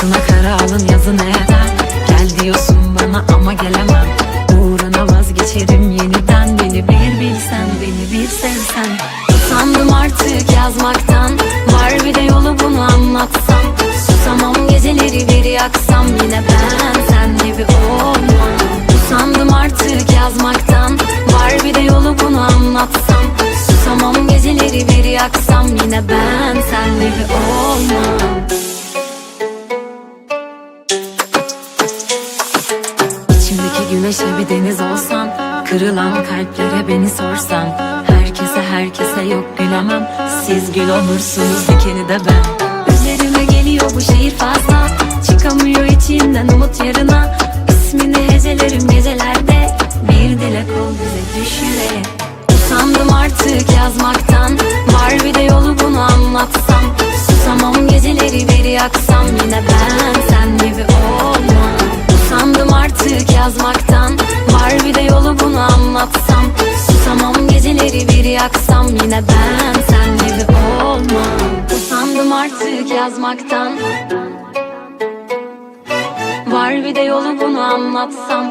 Bahtına kara alın yazı ne Gel diyorsun bana ama gelemem. Uğruna vazgeçerim yeniden. Beni bir bilsen beni bir sevsen. Usandım artık yazmaktan. Var bir de yolu bunu anlatsam. Susamam geceleri bir yaksam. Yine ben sen gibi olmam. Usandım artık yazmaktan. Var bir de yolu bunu anlatsam. Susamam geceleri bir yaksam. Yine ben sen gibi olmam İçimdeki güneşe bir deniz olsan Kırılan kalplere beni sorsan Herkese herkese yok gülemem Siz gül olursunuz dikeni de ben. Üzerime geliyor bu şehir fazla. Çıkamıyor içimden umut yarına. İsmini hecelerim gecelerde. Bir dilek ol bize düşüre. Usandım artık yazmaktan. Var bir de yolu bunu anlatsam artık yazmaktan Var bir de yolu bunu anlatsam